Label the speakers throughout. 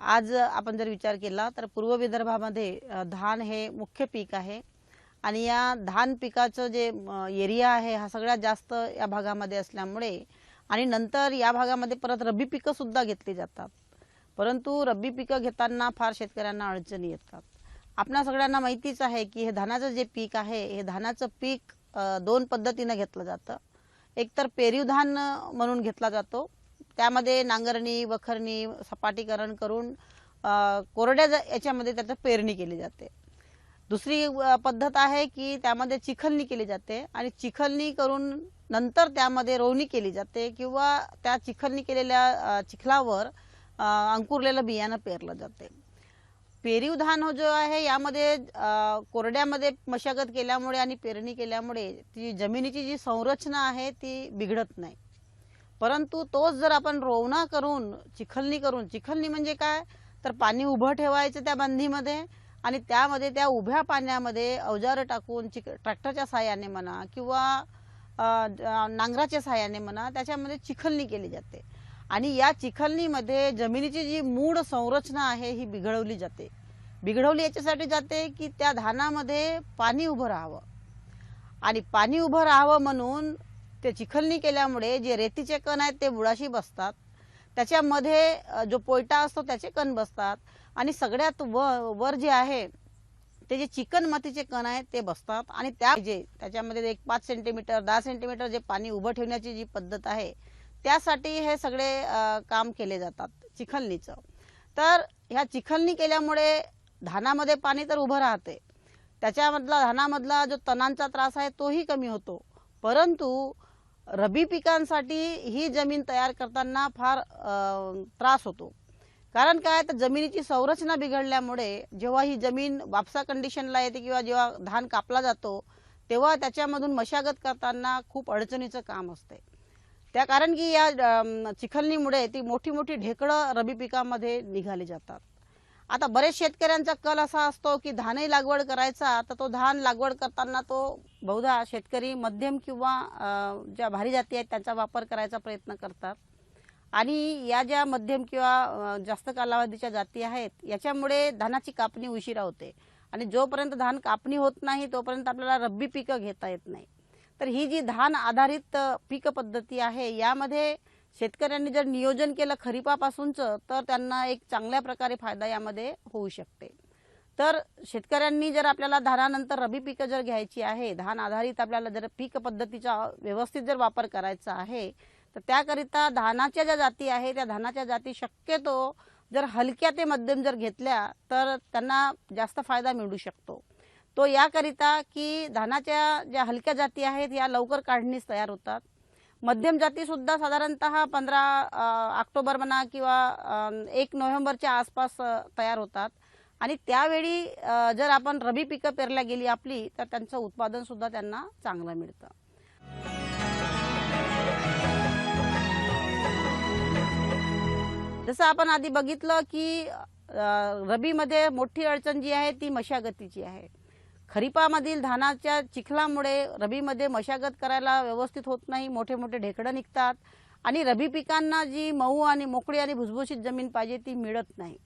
Speaker 1: आज आपण जर विचार केला तर पूर्व विदर्भामध्ये धान हे मुख्य पीक आहे. आणि या धान पिकाचं जे एरिया आहे हा सगळ्यात जास्त या भागामध्ये असल्यामुळे आणि नंतर या भागामध्ये परत रब्बी पिकं सुद्धा घेतली जातात. परंतु रब्बी पिकं घेताना फार शेतकऱ्यांना अडचणी येतात. आपणा सगळ्यांना माहितीच आहे की हे धानाचं जे पीक आहे हे धानाचं पीक दोन पद्धतीनं घेतलं जातं. एकतर पेरीव धान म्हणून घेतला जातो. त्यामध्ये नांगरणी वखरणी सपाटीकरण करून कोरड्या ज- याच्यामध्ये त्याचं पेरणी केली जाते. दुसरी पद्धत आहे की त्यामध्ये चिखलणी केली जाते आणि चिखलणी करून नंतर त्यामध्ये रोवणी केली जाते किंवा त्या चिखलणी केलेल्या चिखलावर अंकुरलेलं बियाणं पेरलं जाते. पेरीव धान हो जो आहे यामध्ये कोरड्यामध्ये मशागत केल्यामुळे आणि पेरणी केल्यामुळे ती जमिनीची जी संरचना आहे ती बिघडत नाही. परंतु तोच जर आपण रोवणा करून चिखलणी करून चिखलणी म्हणजे काय? तर पाणी उभं ठेवायचं त्या बंदीमध्ये आणि त्यामध्ये त्या उभ्या पाण्यामध्ये अवजारं टाकून चिक ट्रॅक्टरच्या साहाय्याने म्हणा किंवा नांगराच्या साहाय्याने म्हणा त्याच्यामध्ये चिखलणी केली जाते. आणि या चिखलणीमध्ये जमिनीची जी मूळ संरचना आहे ही बिघडवली जाते. बिघडवली याच्यासाठी जाते की त्या धानामध्ये पाणी उभं राहावं. आणि पाणी उभं राहावं म्हणून ते चिखलणी केल्यामुळे जे रेतीचे कण आहेत ते बुडाशी बसतात. त्याच्यामध्ये जो पोयटा असतो त्याचे कण बसतात. आणि सगळ्यात व वर जे आहे ते जे चिकन मातीचे कण आहेत ते बसतात. आणि त्या जे त्याच्यामध्ये एक पाच सेंटीमीटर दहा सेंटीमीटर जे पाणी उभं ठेवण्याची जी पद्धत आहे त्यासाठी हे सगळे काम केले जातात चिखलणीचं तर ह्या चिखलणी केल्यामुळे धानामध्ये पाणी तर उभं राहते. त्याच्यामधला धानामधला जो तणांचा त्रास आहे तोही कमी होतो. परंतु रबी पिकांसाठी ही जमीन तयार करताना फार त्रास होतो. कारण काय तर जमिनीची संरचना बिघडल्यामुळे जेव्हा ही जमीन वापसा कंडिशनला येते किंवा जेव्हा धान कापला जातो तेव्हा त्याच्यामधून मशागत करताना खूप अडचणीचं काम असते. त्या कारण की या चिखलणीमुळे ती मोठी मोठी ढेकळं रबी पिकामध्ये निघाली जातात. आता बरेच शेतकऱ्यांचा कल असा असतो की धानही लागवड करायचा तर तो धान लागवड करताना तो बहुधा शेतकरी मध्यम किंवा ज्या भारी जाती आहेत त्यांचा वापर करायचा प्रयत्न करतात. आणि या ज्या मध्यम किंवा जास्त कालावधीच्या जाती आहेत याच्यामुळे धानाची कापणी उशिरा होते. आणि जोपर्यंत धान कापणी होत नाही तोपर्यंत आपल्याला रब्बी पिकं घेता येत नाही. तर ही जी धान आधारित पीक पद्धती आहे यामध्ये शेतकऱ्यांनी जर नियोजन केलं खरीपापासूनचं तर त्यांना एक चांगल्या प्रकारे फायदा यामध्ये होऊ शकते. तर शेतकऱ्यांनी जर आपल्याला धानानंतर रबी पिकं जर घ्यायची आहे धान आधारित आपल्याला जर पीक पद्धतीचा व्यवस्थित जर वापर करायचा आहे तर त्याकरिता धानाच्या ज्या जाती आहे त्या धानाच्या जाती शक्यतो जर हलक्या ते मध्यम जर घेतल्या तर त्यांना जास्त फायदा मिळू शकतो. तो याकरिता की धानाच्या ज्या हलक्या जाती आहेत या लवकर काढणीस तयार होतात. मध्यम जाती सुद्धा साधारणतः पंधरा ऑक्टोबर म्हणा किंवा एक नोव्हेंबरच्या आसपास तयार होतात. आणि त्यावेळी जर आपण रबी पिकं पेरल्या गेली आपली तर त्यांचं उत्पादन सुद्धा त्यांना चांगलं मिळतं. जसं आपण आधी बघितलं की रबीमध्ये मोठी अडचण जी आहे ती मशागतीची आहे. खरीपामधील धानाच्या चिखलामुळे रबीमध्ये मशागत करायला व्यवस्थित होत नाही मोठे मोठे ढेकडं निघतात आणि रबी पिकांना जी मऊ आणि मोकळी आणि भुसभुशीत जमीन पाहिजे ती मिळत नाही.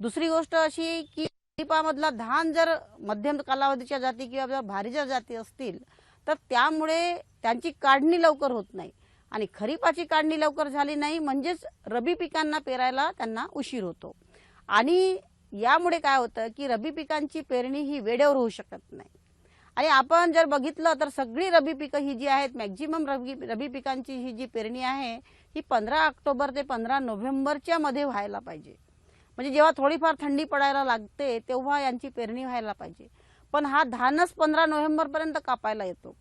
Speaker 1: दुसरी गोष्ट अशी की खरीपामधला धान जर मध्यम कालावधीच्या जाती किंवा जर भारीच्या जाती असतील तर त्यामुळे त्यांची काढणी लवकर होत नाही आणि खरीपाची काढणी लवकर झाली नाही म्हणजेच रबी पिकांना पेरायला त्यांना उशीर होतो. आणि यामुळे काय होतं की रबी पिकांची पेरणी ही वेळेवर होऊ शकत नाही. आणि आपण जर बघितलं तर सगळी रबी पिकं ही जी आहेत मॅक्झिमम रबी रबी पिकांची ही जी पेरणी आहे ही पंधरा ऑक्टोबर ते पंधरा नोव्हेंबरच्या मध्ये व्हायला पाहिजे. म्हणजे जेव्हा थोडीफार थंडी पडायला लागते तेव्हा यांची पेरणी व्हायला पाहिजे. पण हा धानच पंधरा नोव्हेंबरपर्यंत कापायला येतो.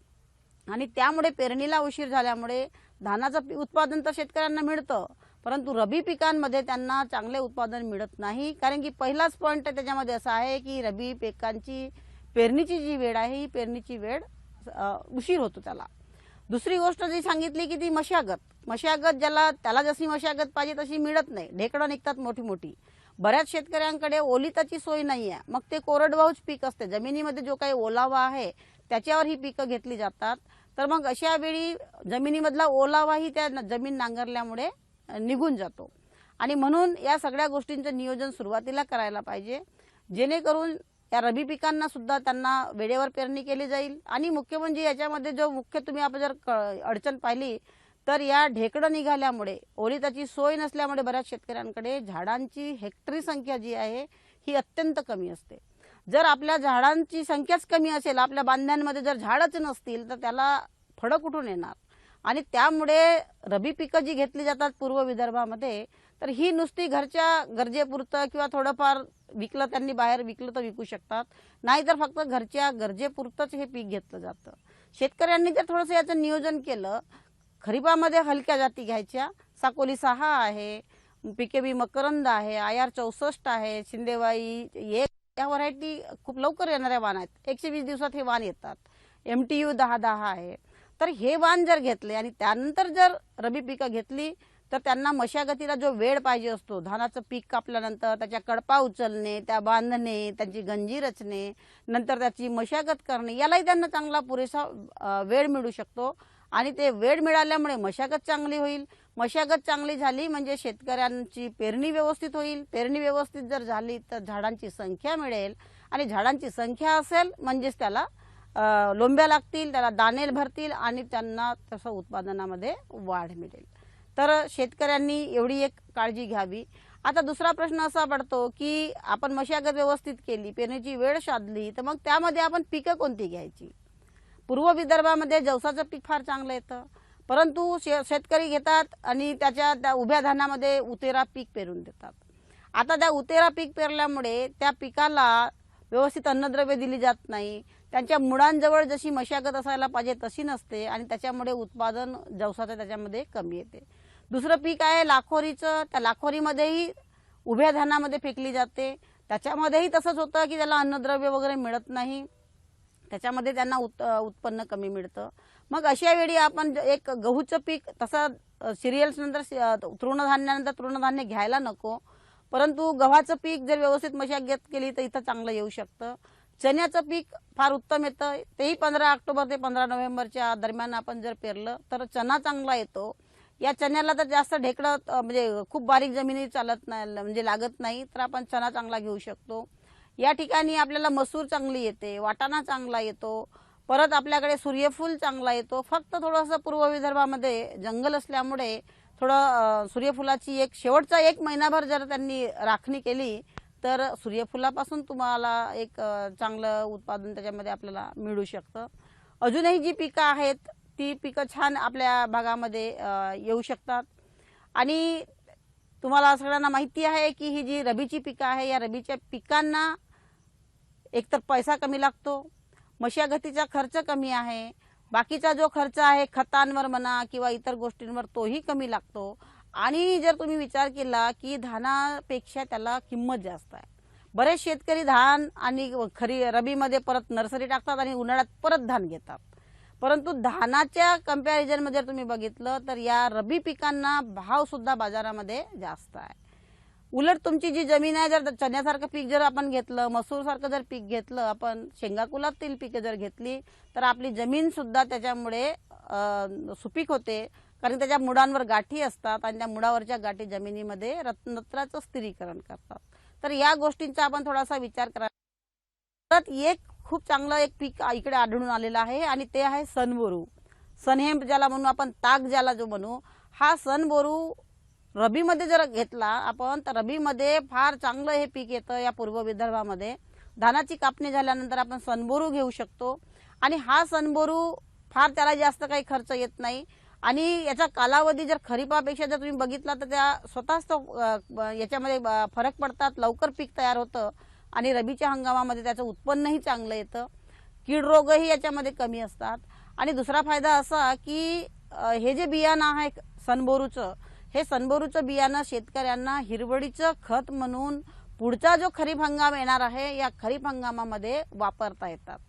Speaker 1: आणि त्यामुळे पेरणीला उशीर झाल्यामुळे धानाचं उत्पादन तर शेतकऱ्यांना मिळतं परंतु रबी पिकांमध्ये त्यांना चांगले उत्पादन मिळत नाही. कारण की पहिलाच पॉईंट त्याच्यामध्ये असा आहे की रबी पिकांची पेरणीची जी वेळ आहे ही पेरणीची वेळ उशीर होतो त्याला. दुसरी गोष्ट जी सांगितली की ती मशागत. मशागत ज्याला त्याला जशी मशागत पाहिजे तशी मिळत नाही. ढेकडं निघतात मोठी मोठी बऱ्याच शेतकऱ्यांकडे ओलिताची सोय नाही आहे मग ते कोरडवाहूच पीक असते. जमिनीमध्ये जो काही ओलावा आहे त्याच्यावर ही पिकं घेतली जातात. तर मग अशा वेळी जमिनीमधला ओलावाही त्या न- जमीन नांगरल्यामुळे निघून जातो. आणि म्हणून या सगळ्या गोष्टींचं नियोजन सुरुवातीला करायला पाहिजे. जेणेकरून या रबी पिकांना सुद्धा त्यांना वेळेवर पेरणी केली जाईल. आणि मुख्य म्हणजे याच्यामध्ये जो मुख्य तुम्ही आपण जर अडचण पाहिली तर या ढेकडं निघाल्यामुळे ओलिताची सोय नसल्यामुळे बऱ्याच शेतकऱ्यांकडे झाडांची हेक्टरी संख्या जी आहे ही अत्यंत कमी असते. जर आपल्या झाडांची संख्याच कमी असेल आपल्या बांध्यांमध्ये जर झाडच नसतील तर त्याला फळं कुठून येणार? आणि त्यामुळे रबी पिकं जी घेतली जातात पूर्व विदर्भामध्ये तर ही नुसती घरच्या गरजेपुरतं किंवा थोडंफार विकलं त्यांनी बाहेर विकलं तर विकू शकतात. नाहीतर फक्त घरच्या गरजेपुरतंच हे पीक घेतलं जातं. शेतकऱ्यांनी जर थोडंसं याचं नियोजन केलं खरीपामध्ये हलक्या जाती घ्यायच्या. साकोली सहा आहे पिकेबी मकरंद आहे आय आर चौसष्ट आहे शिंदेवाई एक या व्हरायटी खूप लवकर येणाऱ्या वाण आहेत. एकशे वीस दिवसात हे वाण येतात. एम टी यू दहा दहा आहे. तर हे वाण जर घेतले आणि त्यानंतर जर रबी पिकं घेतली तर त्यांना मशागतीला जो वेळ पाहिजे असतो धानाचं पीक कापल्यानंतर त्याच्या कडपा उचलणे त्या बांधणे त्यांची गंजी रचणे नंतर त्याची मशागत करणे यालाही त्यांना चांगला पुरेसा वेळ मिळू शकतो. आणि ते वेळ मिळाल्यामुळे मशागत चांगली होईल. मशागत चांगली झाली म्हणजे शेतकऱ्यांची पेरणी व्यवस्थित होईल. पेरणी व्यवस्थित जर झाली तर झाडांची संख्या मिळेल. आणि झाडांची संख्या असेल म्हणजेच त्याला लोंब्या लागतील त्याला दाणे भरतील आणि त्यांना तसं उत्पादनामध्ये वाढ मिळेल. तर शेतकऱ्यांनी एवढी एक काळजी घ्यावी. आता दुसरा प्रश्न असा पडतो की आपण मशागत व्यवस्थित केली पेरणीची वेळ साधली तर मग त्यामध्ये आपण पिकं कोणती घ्यायची? पूर्व विदर्भामध्ये जवसाचं पीक फार चांगलं येतं. परंतु शे शेतकरी घेतात आणि त्याच्या त्या उभ्या धानामध्ये उतेरा पीक पेरून देतात. आता त्या उतेरा पीक पेरल्यामुळे त्या पिकाला व्यवस्थित अन्नद्रव्य दिली जात नाही. त्यांच्या मुळांजवळ जशी मशागत असायला पाहिजे तशी नसते आणि त्याच्यामुळे उत्पादन जवसाचं त्याच्यामध्ये कमी येते. दुसरं पीक आहे लाखोरीचं. त्या लाखोरीमध्येही उभ्या धानामध्ये फेकली जाते. त्याच्यामध्येही तसंच होतं की त्याला अन्नद्रव्य वगैरे मिळत नाही. त्याच्यामध्ये त्यांना उत उत्पन्न कमी मिळतं. मग अशा वेळी आपण ज- एक गहूचं पीक तसं सिरियल्स नंतर तृणधान्यानंतर तृणधान्य घ्यायला नको. परंतु गव्हाचं पीक जर व्यवस्थित मशागत केली तर इथं चांगलं येऊ शकतं. चण्याचं पीक फार उत्तम येतं. तेही पंधरा ऑक्टोबर ते पंधरा नोव्हेंबरच्या दरम्यान आपण जर पेरलं तर चना चांगला येतो. या चण्याला तर जास्त ढेकळं म्हणजे खूप बारीक जमिनी चालत नाही म्हणजे लागत नाही तर आपण चना चांगला घेऊ शकतो. या ठिकाणी आपल्याला मसूर चांगली येते वाटाणा चांगला येतो परत आपल्याकडे सूर्यफूल चांगला येतो. फक्त थोडंसं पूर्व विदर्भामध्ये जंगल असल्यामुळे थोडं सूर्यफुलाची एक शेवटचा एक महिनाभर जर त्यांनी राखणी केली तर सूर्यफुलापासून तुम्हाला एक चांगलं उत्पादन त्याच्यामध्ये आपल्याला मिळू शकतं. अजूनही जी पिकं आहेत ती पिकं छान आपल्या भागामध्ये येऊ शकतात. आणि तुम्हाला सगळ्यांना माहिती आहे की ही जी रबीची पिकं आहे या रबीच्या पिकांना एकतर पैसा कमी लागतो मशागतीचा खर्च कमी आहे बाकीचा जो खर्च आहे खतांवर म्हणा किंवा इतर गोष्टींवर तोही कमी लागतो. आणि जर तुम्ही विचार केला की धानापेक्षा त्याला किंमत जास्त आहे. बरेच शेतकरी धान आणि खरी रबीमध्ये परत नर्सरी टाकतात आणि उन्हाळ्यात परत धान घेतात. परंतु धानाच्या कम्पॅरिझनमध्ये जर तुम्ही बघितलं तर या रबी पिकांना भाव सुद्धा बाजारामध्ये जास्त आहे. उलट तुमची जी जमीन आहे जर चण्यासारखं पीक जर आपण घेतलं मसूर सारखं जर पीक घेतलं आपण शेंगाकुलातील पिकं जर घेतली तर आपली जमीन सुद्धा त्याच्यामुळे सुपीक होते. कारण त्याच्या मुळांवर गाठी असतात आणि त्या मुळावरच्या गाठी जमिनीमध्ये रत्नत्राचं स्थिरीकरण करतात. तर या गोष्टींचा आपण थोडासा विचार करा. परत एक खूप चांगलं एक पीक इकडे आढळून आलेलं आहे आणि ते आहे सनबोरू सनहेम ज्याला म्हणू आपण ताक ज्याला जो म्हणू हा सनबोरू रबीमध्ये जर घेतला आपण तर रबीमध्ये फार चांगलं हे पीक येतं या पूर्व विदर्भामध्ये. धानाची कापणी झाल्यानंतर आपण सनबोरू घेऊ शकतो. आणि हा सनबोरू फार त्याला जास्त काही खर्च येत नाही. आणि याचा कालावधी जर खरीपापेक्षा जर तुम्ही बघितला तर त्या स्वतःच तो याच्यामध्ये फरक पडतात. लवकर पीक तयार होतं. आणि रबीच्या हंगामामध्ये त्याचं उत्पन्नही चांगलं येतं. कीड रोगही याच्यामध्ये कमी असतात. आणि दुसरा फायदा असा की हे जे बियाणं आहे सनबोरूचं हे सनबोरूचं बियाणं शेतकऱ्यांना हिरवडीचं खत म्हणून पुढचा जो खरीप हंगाम येणार आहे या खरीप हंगामामध्ये वापरता येतात.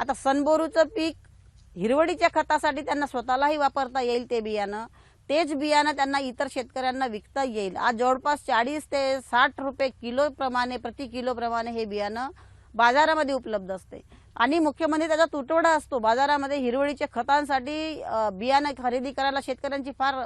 Speaker 1: आता सनबोरूचं पीक हिरवडीच्या खतासाठी त्यांना स्वतःलाही वापरता येईल ते बियाणं. तेच बियाणं त्यांना इतर शेतकऱ्यांना विकता येईल. आज जवळपास चाळीस ते साठ रुपये किलो प्रमाणे प्रति किलो प्रमाणे हे बियाणं बाजारामध्ये उपलब्ध असते. आणि मुख्य म्हणजे त्याचा तुटवडा असतो. बाजारामध्ये हिरवळीच्या खतांसाठी बियाणं खरेदी करायला शेतकऱ्यांची फार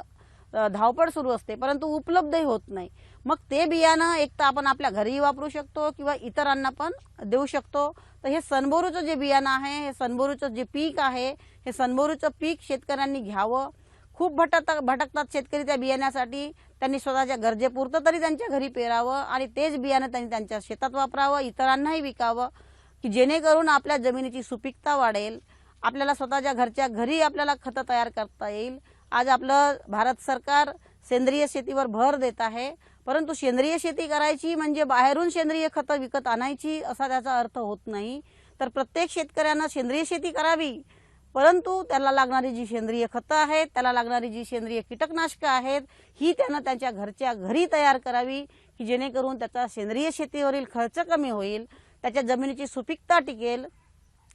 Speaker 1: धावपळ सुरू असते. परंतु उपलब्धही होत नाही. मग ते बियाणं एक तर आपण आपल्या घरीही वापरू शकतो किंवा इतरांना पण देऊ शकतो. तर हे सनबोरूचं जे बियाणं आहे हे सनबोरूचं जे पीक आहे हे सनबोरूचं पीक शेतकऱ्यांनी घ्यावं. खूप भटकतात भटकतात शेतकरी त्या बियाण्यासाठी. त्यांनी स्वतःच्या गरजेपुरतं तरी त्यांच्या घरी पेरावं आणि तेच बियाणं त्यांनी त्यांच्या शेतात वापरावं इतरांनाही विकावं. की जेणेकरून आपल्या जमिनीची सुपीकता वाढेल आपल्याला स्वतःच्या घरच्या घरी आपल्याला खतं तयार करता येईल. आज आपलं भारत सरकार सेंद्रिय शेतीवर भर देत आहे परंतु सेंद्रिय शेती करायची म्हणजे बाहेरून सेंद्रिय खतं विकत आणायची असा त्याचा अर्थ होत नाही. तर प्रत्येक शेतकऱ्यानं सेंद्रिय शेती करावी परंतु त्याला लागणारी जी सेंद्रिय खतं आहेत त्याला लागणारी जी सेंद्रिय कीटकनाशकं आहेत ही त्यानं त्यांच्या घरच्या घरी तयार करावी की जेणेकरून त्याचा सेंद्रिय शेतीवरील खर्च कमी होईल. त्याच्या जमिनीची सुपीकता टिकेल.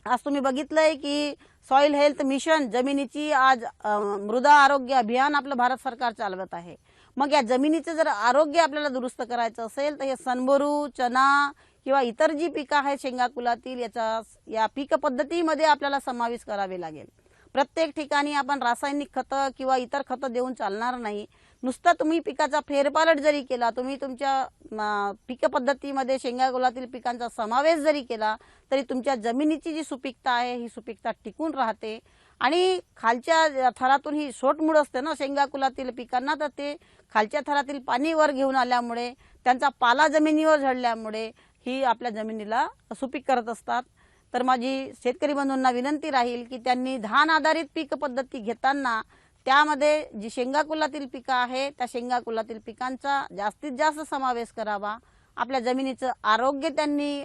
Speaker 1: आज तुम्ही बघितलंय की सॉइल हेल्थ मिशन जमिनीची आज मृदा आरोग्य अभियान आपलं भारत सरकार चालवत आहे. मग या जमिनीचं जर आरोग्य आपल्याला दुरुस्त करायचं असेल तर हे सनबरू चना किंवा इतर जी पिकं आहेत शेंगा कुलातील याचा या पीक पद्धतीमध्ये आपल्याला समावेश करावे लागेल. प्रत्येक ठिकाणी आपण रासायनिक खतं किंवा इतर खतं देऊन चालणार नाही. नुसतं तुम्ही पिकाचा फेरपालट जरी केला तुम्ही तुमच्या पीक पद्धतीमध्ये शेंगा पिकांचा समावेश जरी केला तरी तुमच्या जमिनीची जी सुपीकता आहे ही सुपीकता टिकून राहते. आणि खालच्या थरातून ही सोटमुड असते ना शेंगाकुलातील पिकांना तर ते खालच्या थरातील पाणी वर घेऊन आल्यामुळे त्यांचा पाला जमिनीवर झडल्यामुळे ही आपल्या जमिनीला सुपीक करत असतात. तर माझी शेतकरी बंधूंना विनंती राहील की त्यांनी धान आधारित पीक पद्धती घेताना त्यामध्ये जी शेंगाकुलातील पिकं आहे त्या शेंगाकुलातील पिकांचा जास्तीत जास्त समावेश करावा. आपल्या जमिनीचं आरोग्य त्यांनी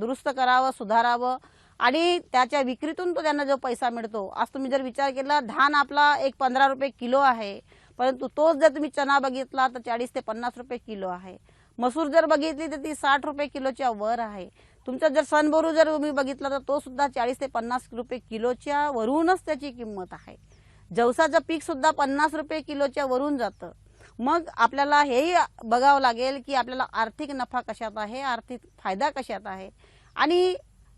Speaker 1: दुरुस्त करावं सुधारावं. आणि त्याच्या विक्रीतून तो त्यांना जो पैसा मिळतो आज तुम्ही जर विचार केला धान आपला एक पंधरा रुपये किलो आहे. परंतु तोच जर तुम्ही चना बघितला तर चाळीस ते पन्नास रुपये किलो आहे. मसूर जर बघितली तर ती साठ रुपये किलोच्या वर आहे. तुमचा जर सनबोरू जर तुम्ही बघितला तर तो सुद्धा चाळीस ते पन्नास रुपये किलोच्या वरूनच त्याची किंमत आहे. जवसाचं पीक सुद्धा पन्नास रुपये किलोच्या वरून जातं. मग आपल्याला हेही बघावं लागेल की आपल्याला आर्थिक नफा कशात आहे आर्थिक फायदा कशात आहे? आणि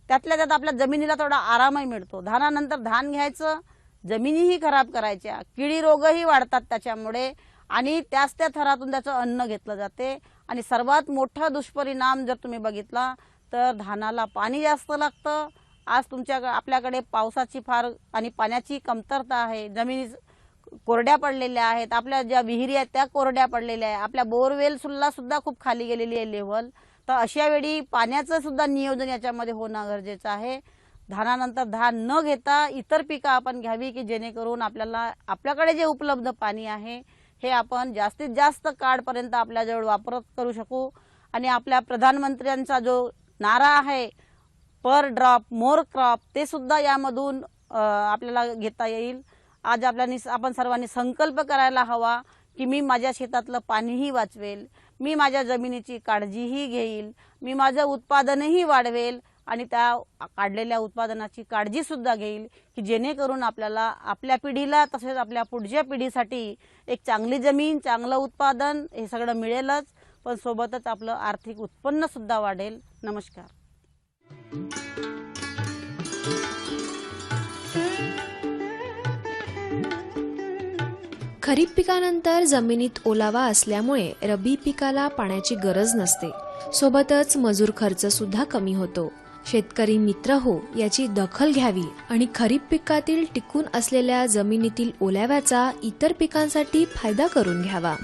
Speaker 1: त्यातल्या त्यात आपल्या जमिनीला थोडा आरामही मिळतो. धानानंतर धान घ्यायचं जमिनीही खराब करायच्या किडी रोगही वाढतात त्याच्यामुळे आणि त्याच त्या थरातून त्याचं अन्न घेतलं जाते. आणि सर्वात मोठा दुष्परिणाम जर तुम्ही बघितला तर धानाला पाणी जास्त लागतं आज तुमच्या आपल्याकडे पावसाची फार आणि पाण्याची कमतरता आहे. जमिनी कोरड्या पडलेल्या आहेत. आपल्या ज्या विहिरी आहेत त्या कोरड्या पडलेल्या आहे आपल्या बोरवेल सुद्धा खूप खाली गेलेली आहे लेवल तर अशा वेळी पाण्याचं सुद्धा नियोजन याच्यामध्ये होणं गरजेचं आहे. धानानंतर धान न घेता इतर पिकं आपण घ्यावी की जेणेकरून आपल्याला आपल्याकडे जे उपलब्ध पाणी आहे हे आपण जास्तीत जास्त काळपर्यंत आपल्याजवळ वापरत करू शकू. आणि आपल्या प्रधानमंत्र्यांचा जो नारा आहे पर ड्रॉप मोर क्रॉप ते सुद्धा यामधून आपल्याला घेता येईल. आज आपल्यानी आपण सर्वांनी संकल्प करायला हवा की मी माझ्या शेतातलं पाणीही वाचवेल मी माझ्या जमिनीची काळजीही घेईल मी माझं उत्पादनही वाढवेल आणि त्या काढलेल्या उत्पादनाची काळजी सुद्धा घेईल की जेणेकरून आपल्याला आपल्या पिढीला तसेच आपल्या पुढच्या पिढीसाठी एक चांगली जमीन चांगलं उत्पादन हे सगळं मिळेलच पण सोबतच आपलं आर्थिक उत्पन्न सुद्धा वाढेल. नमस्कार.
Speaker 2: खरीप पिकानंतर जमिनीत ओलावा असल्यामुळे रब्बी पिकाला पाण्याची गरज नसते. सोबतच मजूर खर्च सुद्धा कमी होतो. शेतकरी मित्र हो याची दखल घ्यावी आणि खरीप पिकातील टिकून असलेल्या जमिनीतील ओलाव्याचा इतर पिकांसाठी फायदा करून घ्यावा.